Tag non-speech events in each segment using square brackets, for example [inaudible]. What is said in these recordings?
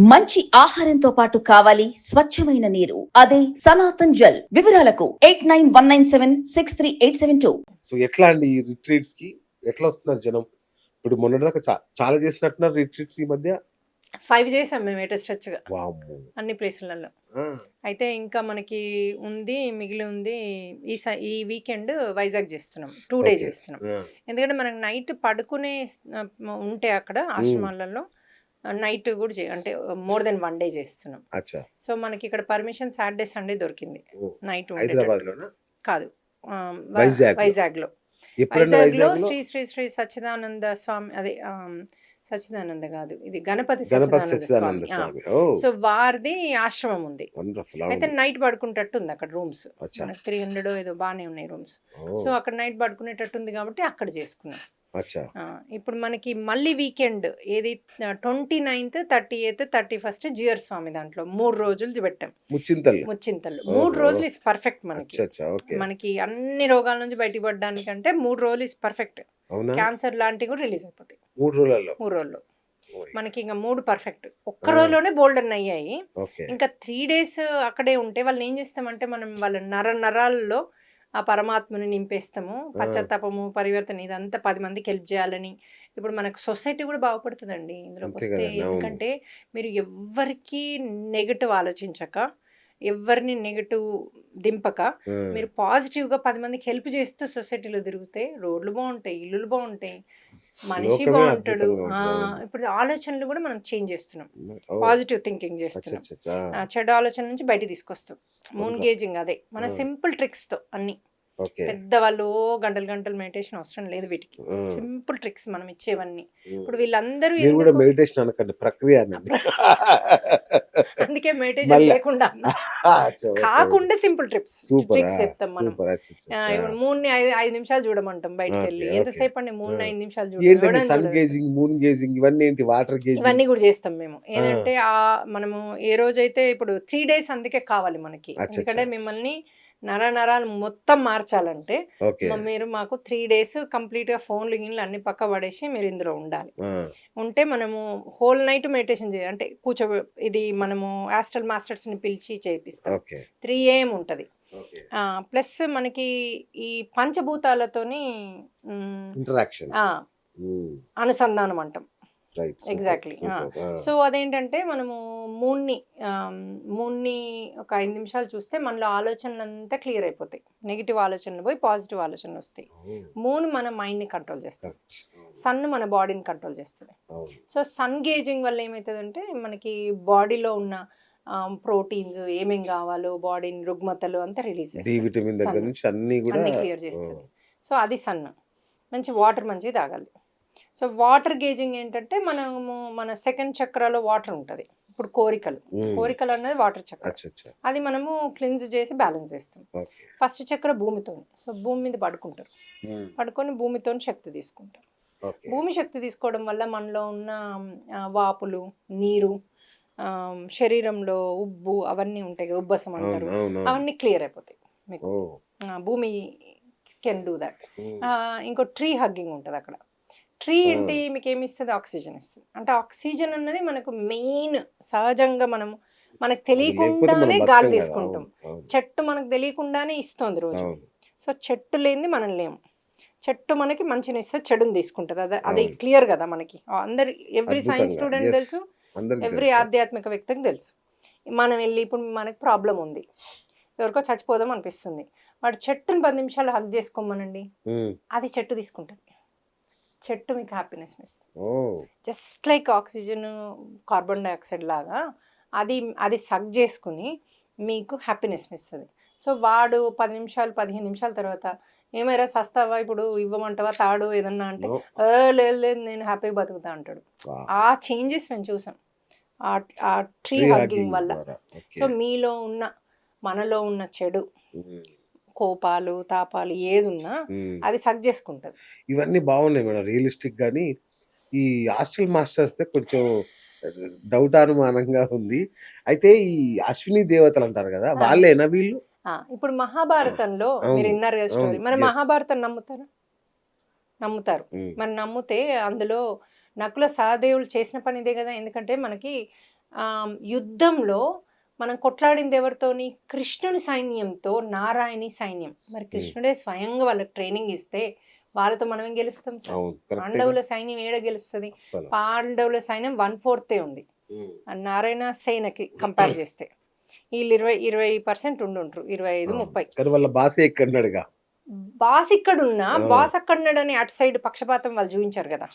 మంచి ఆహారంతో పాటు కావాలి స్వచ్ఛమైన నీరు. అదే సనాతన్ జల్. వివరాలకు eight nine one nine seven six three eight seven two. So ఎట్లా అండి ఈ రిట్రీట్స్కి? ఎట్లా వస్తున్నారు జనం? ఇప్పుడు మొన్నటిదాకా చా- చాలా చేసినట్టున్నారు రిట్రీట్స్ ఈ మధ్య. ఫైవ్ చేసాం మేము లేటెస్ట్గా. వామ్మో. అన్ని ప్లేసులలో ఆ, అయితే ఇంకా మనకి ఉంది మిగిలి ఉంది ఈ స- ఈ వీకెండ్ వైజాగ్ చేస్తున్నాం. Two day Okay. చేస్తున్నాం. ఆ, ఎందుకంటే మనకి నైట్ పడుకునే ఆ, ఉంటే అక్కడ ఆశ్రమాలలో నైట్ కూడా చే అంటే మోర్ దెన్ వన్ డే చేస్తున్నాం. సో మనకి ఇక్కడ పర్మిషన్ సాటర్డే సండే దొరికింది. నైట్ కాదు. వైజాగ్. లో వైజాగ్లో శ్రీ శ్రీ శ్రీ సచ్చిదానంద స్వామి అదే ఆ, సచ్చిదానంద కాదు. ఇది గణపతి సచ్చిదానంద స్వామి. సో వారిది ఆశ్రమం ఉంది. అయితే నైట్ పడుకునేటట్టు ఉంది అక్కడ రూమ్స్. త్రీ హండ్రెడ్ ఏదో బాగానే ఉన్నాయి రూమ్స్. సో అక్కడ నైట్ పడుకునేటట్టు ఉంది కాబట్టి అక్కడ చేసుకున్నాం. ఇప్పుడు మనకి మళ్ళీ వీకెండ్ ఏది twenty ninth thirty eighth thirty first Jeeyar Swamy దాంట్లో మూడు రోజులు పెట్టాం. ముచ్చింతల్ ముచ్చింతలు. మూడు రోజులు ఇస్ పర్ఫెక్ట్ మనకి. మనకి అన్ని రోగాల నుంచి బయటపడడానికంటే మూడు రోజులు ఇస్ పర్ఫెక్ట్ క్యాన్సర్ లాంటివి కూడా రిలీజ్ అయిపోతాయి. మూడు రోజులలో. మూడు రోజుల్లో. మనకి ఇంకా మూడు పర్ఫెక్ట్ ఒక్క. రోజులోనే బోల్డర్ అయ్యాయి. ఇంకా త్రీ డేస్ అక్కడే ఉంటే వాళ్ళని ఏం చేస్తామంటే మనం వాళ్ళ నర నరాల్లో ఆ పరమాత్మని నింపేస్తాము పశ్చాత్తాపము పరివర్తన ఇదంతా పది మందికి హెల్ప్ చేయాలని. ఇప్పుడు మనకు సొసైటీ కూడా బాగుపడుతుందండి ఇందులోకి వస్తే. ఎందుకంటే మీరు ఎవ్వరికి నెగటివ్ ఆలోచించక ఎవరిని నెగటివ్ దింపక మీరు పాజిటివ్గా పది మందికి హెల్ప్ చేస్తూ సొసైటీలో తిరిగితే రోడ్లు బాగుంటాయి ఇల్లులు బాగుంటాయి మనిషి బాగుంటాడు. ఇప్పుడు ఆలోచనలు కూడా మనం చేంజ్ చేస్తున్నాం. పాజిటివ్ థింకింగ్ చేస్తున్నాం. చెడు ఆలోచన నుంచి బయటికి తీసుకొస్తాం. మూన్? గేజింగ్ అదే. మన. సింపుల్ ట్రిక్స్తో అన్ని. పెద్ద వాళ్ళు గంటలు గంటలు మెడిటేషన్ అవసరం లేదు వీటికి. సింపుల్ ట్రిక్స్ మనం ఇచ్చేవన్నీ. ఇప్పుడు వీళ్ళందరూ ప్రక్రియ. [laughs] అందుకే మెడిటేషన్. లేకుండా కాకుండా సింపుల్ ట్రిప్స్ ట్రిక్స్ చెప్తాం మనం. మూన్ ఐదు ఐదు నిమిషాలు చూడమంటాం బయటకు వెళ్ళి. ఎంతసేపు అండి మూన్. ఐదు నిమిషాలు చూడడం? సన్ గేజింగ్ మూన్ గేజింగ్ ఇవన్నీ ఏంటి? వాటర్ గేజింగ్ ఇవన్నీ కూడా చేస్తాం మేము. ఏంటంటే ఆ మనము ఏ రోజైతే ఇప్పుడు త్రీ డేస్ అందుకే కావాలి మనకి. ఎందుకంటే. మిమ్మల్ని నర నరాలు మొత్తం మార్చాలంటే మీరు మాకు త్రీ డేస్ కంప్లీట్గా ఫోన్లు గిన్లు అన్ని పక్క పడేసి మీరు ఇందులో ఉండాలి. ఉంటే మనము హోల్ నైట్ మెడిటేషన్ చేయాలి అంటే కూర్చో ఇది మనము ఆస్ట్రల్ మాస్టర్స్ని పిలిచి చేపిస్తాం. త్రీ ఏఎం ఉంటుంది. ప్లస్ మనకి ఈ పంచభూతాలతోని అనుసంధానం అంటాం. ఆ. సో అదేంటంటే మనము మూన్ని ఆమ్, మూన్ని ఒక ఐదు నిమిషాలు చూస్తే మనలో ఆలోచనలు అంతా క్లియర్ అయిపోతాయి. నెగిటివ్ ఆలోచనలు పోయి పాజిటివ్ ఆలోచనలు వస్తాయి. మూన్ మన మైండ్ని కంట్రోల్ చేస్తుంది. సన్ మన బాడీని కంట్రోల్ చేస్తుంది. సో సన్ గేజింగ్ వల్ల ఏమవుతుందంటే మనకి బాడీలో ఉన్న ప్రోటీన్స్ ఏమేం కావాలో బాడీని రుగ్మతలు అంతా రిలీజ్ చేస్తుంది. అన్ని క్లియర్ చేస్తుంది. సో అది సన్. మంచి వాటర్ మంచిగా తాగాలి. సో వాటర్ గేజింగ్ ఏంటంటే మనము మన సెకండ్ చక్రాలో వాటర్ ఉంటుంది. ఇప్పుడు కోరికలు. కోరికలు అనేది వాటర్ చక్ర. అది మనము క్లిన్స్ చేసి బ్యాలెన్స్ చేస్తాం. ఫస్ట్ చక్ర భూమితో. సో భూమి మీద పడుకుంటారు. పడుకొని భూమితో శక్తి తీసుకుంటారు భూమి శక్తి తీసుకోవడం వల్ల మనలో ఉన్న వాపులు నీరు శరీరంలో ఉబ్బు అవన్నీ ఉంటాయి ఉబ్బసం అంటారు. అవును అవును. అవన్నీ క్లియర్ అయిపోతాయి మీకు. భూమి కెన్ డూ దట్. ఇంకో ట్రీ హగ్గింగ్ ఉంటుంది అక్కడ. ట్రీ ఏంటి మీకు ఏమి ఇస్తుంది ఆక్సిజన్ ఇస్తుంది. అంటే ఆక్సిజన్ అన్నది మనకు మెయిన్ సహజంగా మనం మనకు తెలియకుండానే గాలి. తీసుకుంటాం. చెట్టు మనకు తెలియకుండానే ఇస్తుంది రోజు. సో చెట్టు లేనిది మనం లేము చెట్టు మనకి మంచిని ఇస్తే చెడుని తీసుకుంటుంది. అదే అది. క్లియర్ కదా మనకి. అందరు ఎవ్రీ సైన్స్. స్టూడెంట్. తెలుసు ఎవ్రీ. ఆధ్యాత్మిక వ్యక్తికి తెలుసు. మనం వెళ్ళి ఇప్పుడు మనకి ప్రాబ్లం ఉంది. ఎవరికో చచ్చిపోదాం అనిపిస్తుంది. వాడు చెట్టుని పది నిమిషాలు హగ్ చేసుకోమనండి. అది చెట్టు తీసుకుంటుంది. చెట్టు మీకు హ్యాపీనెస్ ఇస్తుంది. Just like oxygen carbon dioxide లాగా అది అది సగ్ చేసుకుని మీకు హ్యాపీనెస్ ఇస్తుంది. సో వాడు పది నిమిషాలు పదిహేను నిమిషాల తర్వాత ఏమైనా సస్తావా? ఇప్పుడు ఇవ్వమంటావా? తాడు ఏదన్నా అంటే No. "ఏ, లేదు లేదు నేను హ్యాపీగా బతుకుతా అంటాడు. ఆ చేంజెస్ మేము చూసాం. ఆ ట్రీ హగ్గింగ్ వల్ల. సో మీలో ఉన్న మనలో ఉన్న చెడు. ఉమ్, కోపాలు తాపాలు ఏది ఉన్నా. అది సగ్ చేసుకుంటుంది. ఇవన్నీ బాగున్నాయి మేడం రియలిస్టిక్ గానీ. ఈ హాస్టల్ మాస్టర్స్ కొంచెం డౌట్ అనుమానంగా ఉంది. అయితే ఈ అశ్విని దేవతలు అంటారు కదా వాళ్ళేనా వీళ్ళు? ఇప్పుడు మహాభారతంలో మీరు విన్నారు కదా స్టోరీ మరి. మహాభారతం నమ్ముతారా? నమ్ముతారు. మరి నమ్మితే అందులో నకుల సహదేవులు చేసిన పని ఇదే కదా ఎందుకంటే మనకి యుద్ధంలో మనం కొట్లాడింది ఎవరితోని? కృష్ణుని సైన్యంతో నారాయణి సైన్యం. మరి కృష్ణుడే స్వయంగా వాళ్ళకి ట్రైనింగ్ ఇస్తే వాళ్ళతో మనం ఏం గెలుస్తాం సార్? పాండవుల సైన్యం ఏడ గెలుస్తుంది? పాండవుల సైన్యం వన్ ఫోర్తే ఉంది. నారాయణ సేనకి కంపేర్ చేస్తే. వీళ్ళు ఇరవై ఇరవై పర్సెంట్ ఉండుంటారు ఇరవై ఐదు. ముప్పై. భాష ఎక్కడున్నాడుగా? బాస్ ఇక్కడున్నా. బాస్ అక్కడున్నాడని అటు సైడ్ పక్షపాతం వాళ్ళు చూపించారు కదా.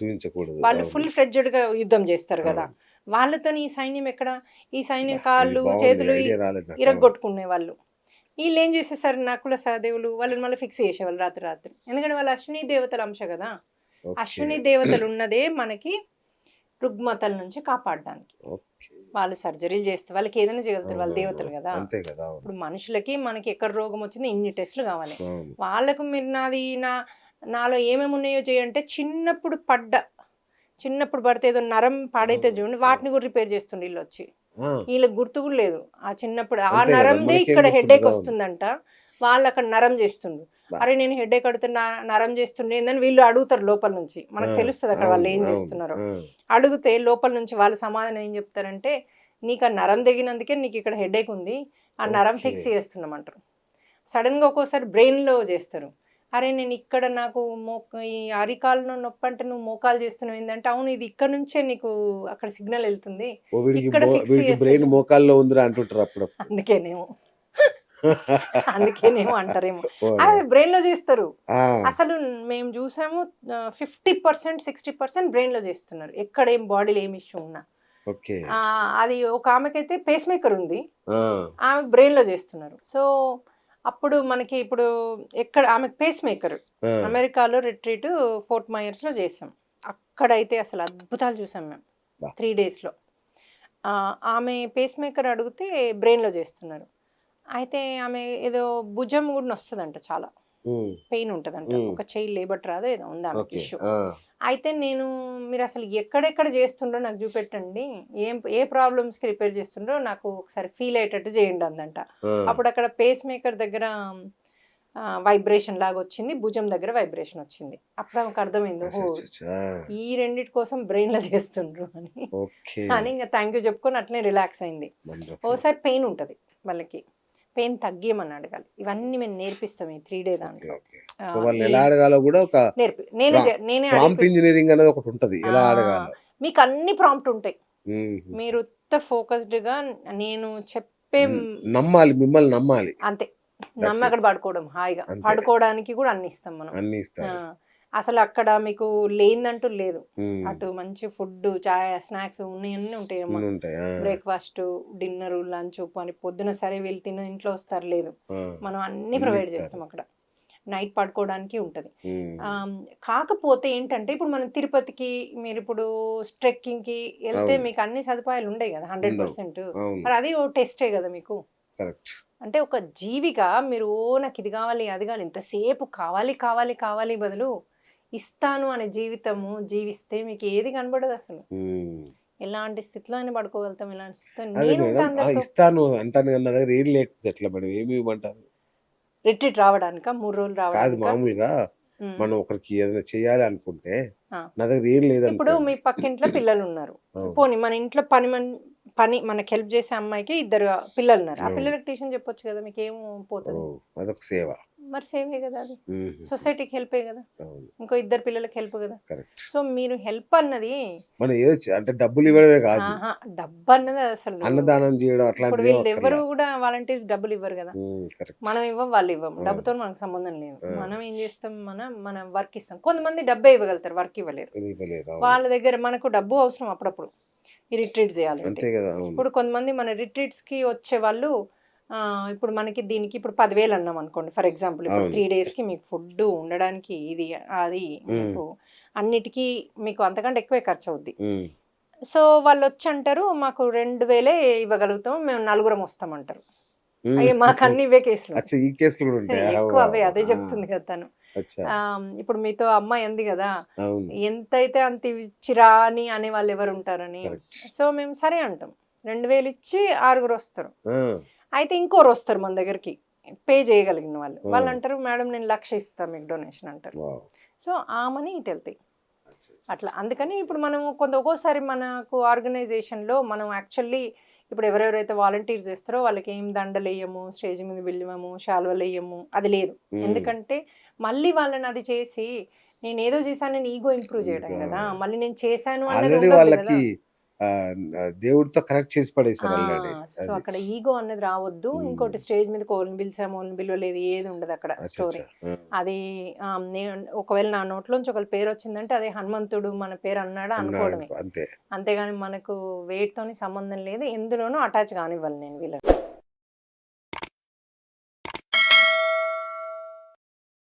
వాళ్ళు. ఫుల్ ఫ్లెడ్జెడ్గా యుద్ధం చేస్తారు కదా. వాళ్ళతో ఈ సైన్యం ఎక్కడ ఈ సైన్యం కాళ్ళు చేతులు. ఇరగొట్టుకునే వాళ్ళు వీళ్ళు ఏం చేసేసారు నకుల సహదేవులు వాళ్ళని మళ్ళీ ఫిక్స్ చేసేవాళ్ళు రాత్రి రాత్రి ఎందుకంటే వాళ్ళు అశ్విని దేవతల అంశ కదా. అశ్విని దేవతలు ఉన్నదే మనకి రుగ్మతల నుంచి కాపాడడానికి. వాళ్ళు సర్జరీలు చేస్తే వాళ్ళకి ఏదైనా చేయగలుగుతారు వాళ్ళ దేవతలు కదా. ఇప్పుడు మనుషులకి మనకి ఎక్కడ రోగం వచ్చిందో ఇన్ని టెస్టులు కావాలి. వాళ్ళకు మీరు నాది నా నాలో ఏమేమి ఉన్నాయో చేయంటే చిన్నప్పుడు పడ్డ చిన్నప్పుడు పడితే ఏదో నరం పాడైతే చూడండి వాటిని కూడా రిపేర్ చేస్తుండే వీళ్ళు వచ్చి వీళ్ళకి గుర్తు కూడా లేదు. ఆ చిన్నప్పుడు ఆ నరందే ఇక్కడ హెడేక్. వస్తుందంట. వాళ్ళు అక్కడ నరం చేస్తుండ్రు. అరే నేను హెడేక్ అడుగుతున్నా నరం చేస్తుండే ఏందని వీళ్ళు అడుగుతారు లోపల నుంచి. మనకు తెలుస్తుంది అక్కడ వాళ్ళు ఏం చేస్తున్నారో. అడిగితే లోపల నుంచి వాళ్ళ సమాధానం ఏం చెప్తారంటే నీకు ఆ నరం తెగినందుకే నీకు ఇక్కడ హెడేక్ ఉంది. ఆ నరం. ఫిక్స్ చేస్తున్నామంటారు. సడన్గా ఒక్కోసారి బ్రెయిన్లో చేస్తారు. అరే నేను ఇక్కడ నాకు మోక ఈ అరికాల్లో నొప్పి అంటే నువ్వు మోకాలు చేస్తున్నావు. ఏంటంటే అవును ఇది ఇక్కడ నుంచే నీకు అక్కడ సిగ్నల్ వెళ్తుంది. ఇక్కడ మో- బ్రెయిన్ చూ- మోకాల్లో ఉందిరా అంటుంటారు అప్పుడు అందుకేనేమో అందుకేనేమో అంటారేమో. అదే బ్రెయిన్లో చేస్తారు. ఆ, అసలు మేము చూసాము ఫిఫ్టీ పర్సెంట్ సిక్స్టీ పర్సెంట్ బ్రెయిన్లో చేస్తున్నారు. ఎక్కడ ఏం బాడీలో ఏం ఇష్యూ ఉన్నా. అది ఒక ఆమెకైతే పేస్ మేకర్ ఉంది. ఆ, ఆమెకు బ్రెయిన్లో చేస్తున్నారు. సో అప్పుడు మనకి ఇప్పుడు ఎక్కడ ఆమెకు పేస్ మేకర్ అమెరికాలో రిట్రీట్ ఫోర్ట్ మైయర్స్లో చేసాం. అక్కడైతే అసలు అద్భుతాలు చూసాం మేము. త్రీ డేస్లో ఆమె పేస్ మేకర్ అడిగితే బ్రెయిన్లో చేస్తున్నారు. అయితే ఆమె ఏదో భుజం కూడా వస్తుందంట చాలా. పెయిన్ ఉంటుందంట. ఒక చెయ్యి లేబట్ రాదో ఏదో ఉంది ఆమెకి ఓకే. ఇష్యూ అయితే నేను మీరు అసలు ఎక్కడెక్కడ చేస్తుండ్రో నాకు చూపెట్టండి. ఏం ఏ ప్రాబ్లమ్స్కి రిపేర్ చేస్తుండ్రో నాకు ఒకసారి ఫీల్ అయ్యేటట్టు చేయండి అందంట. అప్పుడు అక్కడ పేస్ మేకర్ దగ్గర వైబ్రేషన్ లాగా వచ్చింది. భుజం దగ్గర వైబ్రేషన్ వచ్చింది. అప్పుడు ఆమెకు అర్థమైంది ఓహో ఈ రెండిటి కోసం బ్రెయిన్లో చేస్తుండ్రు అని. అని ఇంకా థ్యాంక్ యూ చెప్పుకొని అట్లనే రిలాక్స్ అయింది. ఓసారి పెయిన్ ఉంటుంది వాళ్ళకి. పెయిన్ తగ్గియమని అడగాలి. ఇవన్నీ మేము నేర్పిస్తాం ఈ త్రీ డే దాంట్లో. ఎలా అడగాలో కూడా ఒక నేర్పి నేనే. ఇంజనీరింగ్ అనేది ఒకటి ఉంటది. ఎలా అడగాలో. మీకు అన్ని ప్రాంప్ట్ ఉంటాయి. మీరు ఫోకస్డ్గా నేను చెప్పే నమ్మాలి మిమ్మల్ని నమ్మాలి. అంతే. నమ్మి అక్కడ పడుకోవడం హాయిగా. పడుకోవడానికి కూడా అన్ని ఇస్తాం మనం. అన్ని ఆ, ఇస్తారు అసలు అక్కడ మీకు లేనిదంటూ లేదు. అటు మంచి ఫుడ్ చాయ్ స్నాక్స్ ఉన్నాయన్నీ ఉంటాయి బ్రేక్ఫాస్ట్ డిన్నర్ లంచ్ అని పొద్దున సరే వీళ్ళు తిన్న ఇంట్లో వస్తారు లేదు. మనం అన్ని ప్రొవైడ్. చేస్తాం అక్కడ. నైట్ పడుకోవడానికి ఉంటుంది. కాకపోతే ఏంటంటే ఇప్పుడు మనం తిరుపతికి మీరు ఇప్పుడు ట్రెక్కింగ్కి వెళ్తే. మీకు అన్ని సదుపాయాలు ఉండవు కదా హండ్రెడ్. పర్సెంట్. మరి అది ఓ టెస్టే కదా మీకు? అంటే ఒక జీవిగా మీరు ఓ నాకు ఇది కావాలి అది కావాలి ఇంతసేపు కావాలి కావాలి కావాలి బదులు ఇస్తాను అనే జీవితము జీవిస్తే మీకు ఏది కనబడదు అసలు. ఎలాంటి స్థితిలో అయినా పడుకోగలుగుతాం ఎలాంటి స్థితిలో ఇస్తాను అంటాను నా దగ్గర ఏం లేకపోతే ఎట్లా మేడం ఏమి ఇవ్వమంటారు? రిట్రీట్ రావడానిక మూడు రోజులు కాదు రావడానికి? మామూలుగా మనం ఒకరికి ఏదైనా చేయాలి అనుకుంటే. నా దగ్గర ఏం లేదనుకో ఇప్పుడు మీ పక్కింట్లో పిల్లలు ఉన్నారు. పోనీ మన ఇంట్లో పని మన్- పని మనకి హెల్ప్ చేసే అమ్మాయికి ఇద్దరు పిల్లలు ఉన్నారు ఆ. పిల్లలకి ట్యూషన్ చెప్పొచ్చు కదా మీకు ఏం పోతుంది అదొక సేవ. మరి సేవే కదా అది. సొసైటీకి హెల్పే కదా. ఇంకో ఇద్దరు పిల్లలకి హెల్ప్ కదా. సో మీరు హెల్ప్ అన్నది మనం ఏదో చే- అంటే డబ్బులు ఇవ్వడమే కాదు. డబ్బు అన్నది అసలు. అన్నదానం చేయడం అట్లాంటివి వీళ్ళు ఎవరు కూడా వాలంటీర్స్ డబ్బులు ఇవ్వరు కదా. మనం ఇవ్వం వాళ్ళు ఇవ్వం. డబ్బుతో మనకు సంబంధం లేదు. మనం ఏం చేస్తాం? మనం మన వర్క్ ఇస్తాం. కొంతమంది డబ్బే ఇవ్వగలుగుతారు వర్క్ ఇవ్వలేరు. వాళ్ళ దగ్గర మనకు డబ్బు అవసరం అప్పుడప్పుడు. ఈ రిట్రీట్ చేయాలంటే. ఇప్పుడు కొంతమంది మన రిట్రీట్స్కి వచ్చే వాళ్ళు ఇప్పుడు మనకి దీనికి ఇప్పుడు పదివేలు అన్నాం అనుకోండి ఫర్ ఎగ్జాంపుల్ ఇప్పుడు. త్రీ డేస్కి మీకు ఫుడ్ ఉండడానికి ఇది అది మీకు అన్నిటికీ మీకు అంతకంటే ఎక్కువే ఖర్చు అవుద్ది సో వాళ్ళు వచ్చి అంటారు మాకు రెండు వేలే ఇవ్వగలుగుతాం మేము నలుగురం వస్తామంటారు. అయ్యే మాకు అన్ని ఇవే కేసులు. [laughs] ఎక్కువ అవే అదే చెప్తుంది కదా తను. ఇప్పుడు మీతో అమ్మాయి అంది కదా ఎంతైతే అంత ఇచ్చిరా అని అనే వాళ్ళు ఎవరు ఉంటారని సో మేము సరే అంటాం. రెండు వేలు ఇచ్చి ఆరుగురు వస్తారు. అయితే ఇంకోరు వస్తారు మన దగ్గరికి పే చేయగలిగిన వాళ్ళు. వాళ్ళు అంటారు మేడం నేను లక్ష ఇస్తాను మీకు డొనేషన్ అంటారు. సో ఆ మనీ ఇటు వెళ్తాయి. అట్లా. అందుకని ఇప్పుడు మనం కొంత ఒక్కోసారి మనకు ఆర్గనైజేషన్లో మనం యాక్చువల్లీ ఇప్పుడు ఎవరెవరైతే వాలంటీర్స్ చేస్తారో వాళ్ళకి ఏం దండలు వేయము స్టేజ్ మీద వెళ్ళమము శాలువలు వేయము అది లేదు. ఎందుకంటే మళ్ళీ వాళ్ళని అది చేసి నేను ఏదో చేశాను నేను ఈగో ఇంప్రూవ్ చేయడం కదా. మళ్ళీ నేను చేశాను అన్నది వాళ్ళకి దేవుడితో కనెక్ట్ చేసి ఆల్రెడీ. సో అక్కడ ఈగో అన్నది రావద్దు. ఇంకోటి స్టేజ్ మీద కోళ్ళని పిలిచాము వాళ్ళని పిలవలేదు ఏది ఉండదు అక్కడ స్టోరీ అది నేను ఒకవేళ నా నోట్లోంచి ఒకళ్ళ పేరు వచ్చిందంటే అదే హనుమంతుడు మన పేరు అన్నాడా అనుకోవడమే. అంతే. అంతేగాని మనకు weight తోని సంబంధం లేదు ఎందులోనూ అటాచ్ కానివ్వాలి నేను వీళ్ళకి